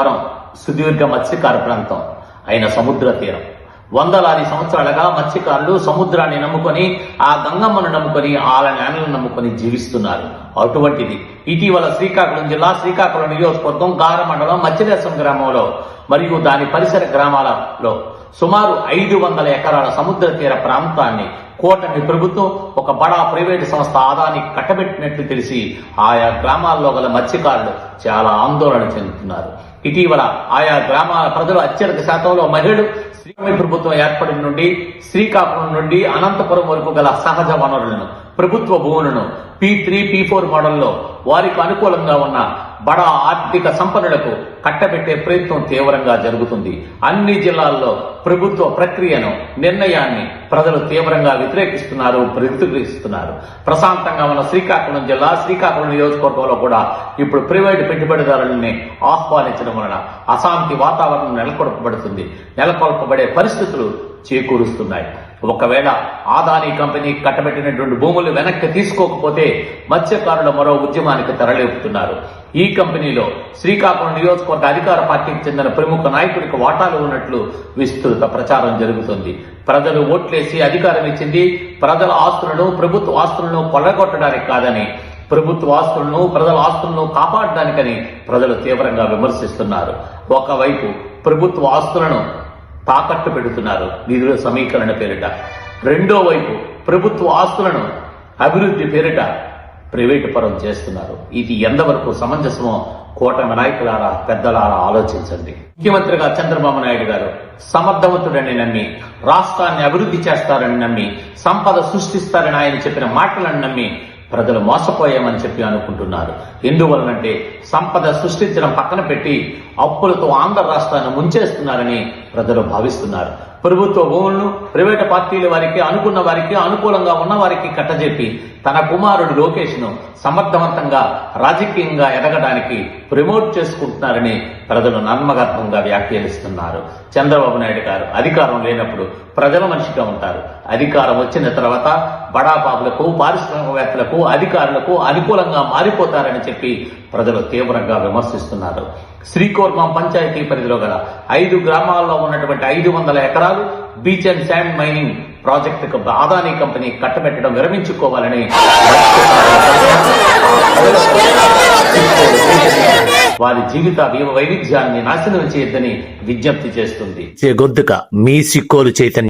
వరం సుదీర్ఘ మత్స్యకార ప్రాంతం అయిన సముద్ర తీరం వందలాది సంవత్సరాలుగా మత్స్యకారులు సముద్రాన్ని నమ్ముకొని ఆ గంగమ్మను నమ్ముకొని ఆల నేలను నమ్ముకొని జీవిస్తున్నారు. అటువంటిది. ఇటీవల శ్రీకాకుళం జిల్లా శ్రీకాకుళం నియోజకవర్గం గార మండలం మత్స్యదేశం గ్రామంలో మరియు దాని పరిసర గ్రామాలలో సుమారు ఐదు వందల ఎకరాల సముద్ర తీర ప్రాంతాన్ని కూటమి ప్రభుత్వం ఒక బడా ప్రైవేటు సంస్థ ఆదాన్ని కట్టబెట్టినట్లు తెలిసి ఆయా గ్రామాల్లో గల మత్స్యకారులు చాలా ఆందోళన చెందుతున్నారు. ఇటీవల ఆయా గ్రామాల ప్రజలు అత్యధిక శాతంలో మహిళలు శ్రీకాకుళం ప్రభుత్వం ఏర్పడిన నుండి శ్రీకాకుళం నుండి అనంతపురం వరకు గల సహజ వనరులను ప్రభుత్వ భూములను పి త్రీ పీ ఫోర్ మోడల్లో వారికి అనుకూలంగా ఉన్న బడా ఆర్థిక సంపన్నులకు కట్టబెట్టే ప్రయత్నం తీవ్రంగా జరుగుతుంది. అన్ని జిల్లాల్లో ప్రభుత్వ ప్రక్రియను నిర్ణయాన్ని ప్రజలు తీవ్రంగా వ్యతిరేకిస్తున్నారు ప్రతిఘటిస్తున్నారు ప్రశాంతంగా ఉన్న శ్రీకాకుళం జిల్లా శ్రీకాకుళం నియోజకవర్గంలో కూడా ఇప్పుడు ప్రైవేటు పెట్టుబడిదారులని ఆహ్వానించడం వలన అశాంతి వాతావరణం నెలకొల్పబడుతుంది. నెలకొల్పబడే పరిస్థితులు చేకూరుస్తున్నాయి. ఒకవేళ ఆదాని కంపెనీ కట్టబెట్టినటువంటి భూములు వెనక్కి తీసుకోకపోతే మత్స్యకారులు మరో ఉద్యమానికి తరలిపుతున్నారు. ఈ కంపెనీలో శ్రీకాకుళం నియోజకవర్గ అధికార పార్టీకి చెందిన ప్రముఖ నాయకుడికి వాటాలు ఉన్నట్లు విస్తృత ప్రచారం జరుగుతుంది. ప్రజలు ఓట్లేసి అధికారం ఇచ్చింది ప్రజల ఆస్తులను ప్రభుత్వ ఆస్తులను కొల్లగొట్టడానికి కాదని ప్రభుత్వ ఆస్తులను ప్రజల ఆస్తులను కాపాడడానికని ప్రజలు తీవ్రంగా విమర్శిస్తున్నారు. ఒకవైపు ప్రభుత్వ ఆస్తులను తాకట్టు పెడుతున్నారు. నిధుల సమీకరణ పేరిట. రెండో వైపు ప్రభుత్వ ఆస్తులను అభివృద్ధి పేరిట ప్రైవేటు పరం చేస్తున్నారు. ఇది ఎంతవరకు సమంజసమో కూటమి నాయకులారా పెద్దలారా ఆలోచించండి. ముఖ్యమంత్రిగా చంద్రబాబు నాయుడు గారు సమర్థవంతుడని నమ్మి రాష్ట్రాన్ని అభివృద్ధి చేస్తారని నమ్మి సంపద సృష్టిస్తారని ఆయన చెప్పిన మాటలను నమ్మి ప్రజలు మోసపోయామని చెప్పి అనుకుంటున్నారు. ఎందువలనంటే సంపద సృష్టించడం పక్కన పెట్టి అప్పులతో ఆంధ్ర రాష్ట్రాన్ని ముంచేస్తున్నారని ప్రజలు భావిస్తున్నారు. ప్రభుత్వ భూములను ప్రైవేటు పార్టీల వారికి అనుకున్న వారికి అనుకూలంగా ఉన్న వారికి కట్టజెప్పి తన కుమారుడు లోకేష్ను సమర్థవంతంగా రాజకీయంగా ఎదగడానికి ప్రమోట్ చేసుకుంటున్నారని ప్రజలు నన్మగర్భంగా వ్యాఖ్యానిస్తున్నారు. చంద్రబాబు నాయుడు గారు అధికారం లేనప్పుడు ప్రజల మనిషిగా ఉంటారు. అధికారం వచ్చిన తర్వాత బడాబాబులకు పారిశ్రామికవేత్తలకు అధికారులకు అనుకూలంగా మారిపోతారని చెప్పి ప్రజలు తీవ్రంగా విమర్శిస్తున్నారు. శ్రీకోర్మ పంచాయతీ పరిధిలో గల ఐదు గ్రామాల్లో ఉన్నటువంటి ఐదు వందల ఎకరాలు బీచ్ అండ్ శాండ్ మైనింగ్ ప్రాజెక్టుకు అదానీ కంపెనీ కట్టబెట్టడం విరమించుకోవాలని వారి జీవిత వైవిధ్యాన్ని నాశనం చేయొద్దని విజ్ఞప్తి చేస్తుంది. గొద్దుక మీ సిక్కోలు చైతన్యం